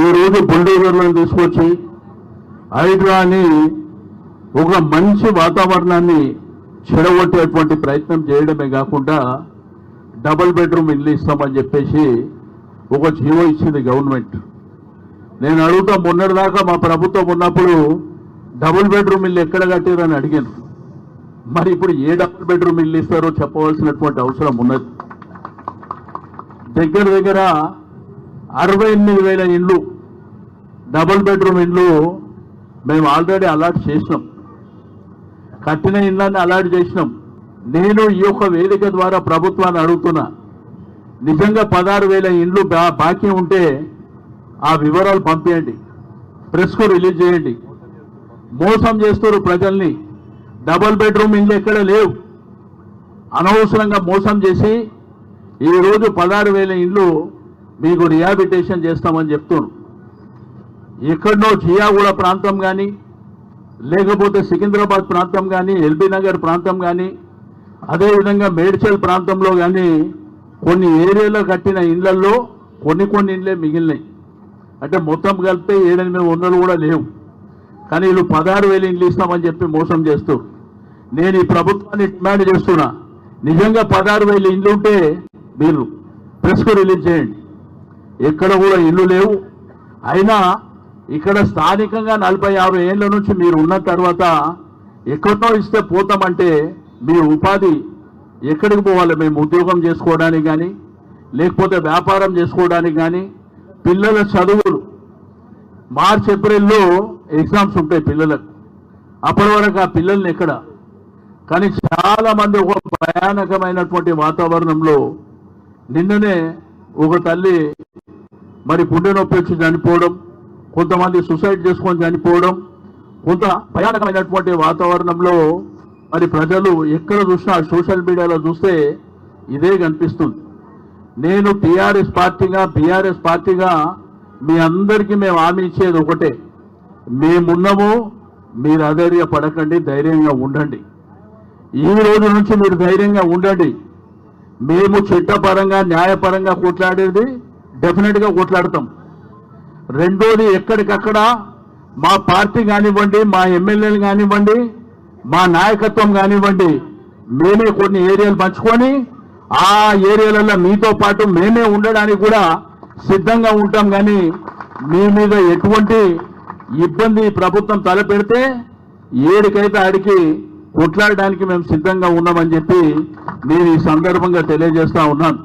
ఈ రోజు బుల్డోజర్లను తీసుకొచ్చి హైడ్రాని ఒక మంచి వాతావరణాన్ని చెడగొట్టేటువంటి ప్రయత్నం చేయడమే కాకుండా డబుల్ బెడ్రూమ్ ఇల్లు ఇస్తామని చెప్పేసి ఒక జీవో ఇచ్చింది గవర్నమెంట్. నేను అడుగుతా మొన్నటిదాకా మా ప్రభుత్వం ఉన్నప్పుడు డబుల్ బెడ్రూమ్ ఇల్లు ఎక్కడ కట్టారని అడిగాను మరి ఇప్పుడు ఏ డబుల్ బెడ్రూమ్ ఇల్లు ఇస్తారో చెప్పవలసినటువంటి అవసరం ఉన్నది. దగ్గర దగ్గర అరవై ఎనిమిది వేల ఇండ్లు డబుల్ బెడ్రూమ్ ఇండ్లు మేము ఆల్రెడీ అలాట్ చేసినాం. కట్టిన ఇళ్ళని అలాట్ చేసినాం. నేను ఈ యొక్క వేదిక ద్వారా ప్రభుత్వాన్ని అడుగుతున్నా. నిజంగా పదహారు వేల ఇండ్లు బా- బాకీ ఉంటే ఆ వివరాలు పంపించండి ప్రెస్కు రిలీజ్ చేయండి. మోసం చేస్తారు ప్రజల్ని. డబుల్ బెడ్రూమ్ ఇండ్లు ఎక్కడ లేవు. అనవసరంగా మోసం చేసి ఈ రోజు పదహారు వేల ఇండ్లు మీకు రిహాబిటేషన్ చేస్తామని చెప్తున్నాను ఎక్కడనో జియాగూడ ప్రాంతం కానీ లేకపోతే సికింద్రాబాద్ ప్రాంతం కానీ ఎల్బీ నగర్ ప్రాంతం కానీ అదేవిధంగా మేడ్చల్ ప్రాంతంలో కానీ కొన్ని ఏరియాలో కట్టిన ఇళ్ళలో కొన్ని కొన్ని ఇండ్లే మిగిలినాయి. అంటే మొత్తం కలిపితే ఏడెనిమిది వందలు కూడా లేవు. కానీ వీళ్ళు పదహారు వేలు ఇండ్లు ఇస్తామని చెప్పి మోసం చేస్తూ. నేను ఈ ప్రభుత్వాన్ని డిమాండ్ చేస్తున్నా. నిజంగా పదహారు వేలు ఇండ్లు ఉంటే మీరు ప్రెస్కు రిలీజ్ చేయండి. ఎక్కడ కూడా ఇల్లు లేవు. అయినా ఇక్కడ స్థానికంగా నలభై ఆరు ఏళ్ళ నుంచి మీరు ఉన్న తర్వాత ఎక్కడో ఇస్తే పోతామంటే మీ ఉపాధి ఎక్కడికి పోవాలి? మేము ఉద్యోగం చేసుకోవడానికి కానీ లేకపోతే వ్యాపారం చేసుకోవడానికి కానీ పిల్లల చదువులు. మార్చ్ ఏప్రిల్లో ఎగ్జామ్స్ ఉంటాయి పిల్లలకు. అప్పటి వరకు ఆ పిల్లల్ని ఎక్కడ? కానీ చాలామంది ఒక భయానకమైనటువంటి వాతావరణంలో నిన్ననే ఒక తల్లి మరి గుండె నొప్పి వచ్చి చనిపోవడం కొంతమంది సూసైడ్ చేసుకొని చనిపోవడం కొంత భయానకమైనటువంటి వాతావరణంలో మరి ప్రజలు ఎక్కడ చూసినా సోషల్ మీడియాలో చూస్తే ఇదే కనిపిస్తుంది. నేను టీఆర్ఎస్ పార్టీగా బీఆర్ఎస్ పార్టీగా మీ అందరికీ మేము హామీ ఇచ్చేది ఒకటే. మేమున్నాము మీరు అధైర్య పడకండి ధైర్యంగా ఉండండి. ఈ రోజు నుంచి మీరు ధైర్యంగా ఉండండి. మేము చట్టపరంగా న్యాయపరంగా కొట్లాడేది డెఫినెట్గా కొట్లాడతాం. రెండోది ఎక్కడికక్కడ మా పార్టీ కానివ్వండి మా ఎమ్మెల్యేలు కానివ్వండి మా నాయకత్వం కానివ్వండి మేమే కొన్ని ఏరియాలు పంచుకొని ఆ ఏరియాలలో మీతో పాటు మేమే ఉండడానికి కూడా సిద్ధంగా ఉంటాం. కానీ మీ మీద ఎటువంటి ఇబ్బంది ప్రభుత్వం తలపెడితే ఏడికైతే ఆడికి కొట్లాడడానికి మేము సిద్ధంగా ఉన్నామని చెప్పి నేను ఈ సందర్భంగా తెలియజేస్తా ఉన్నాను.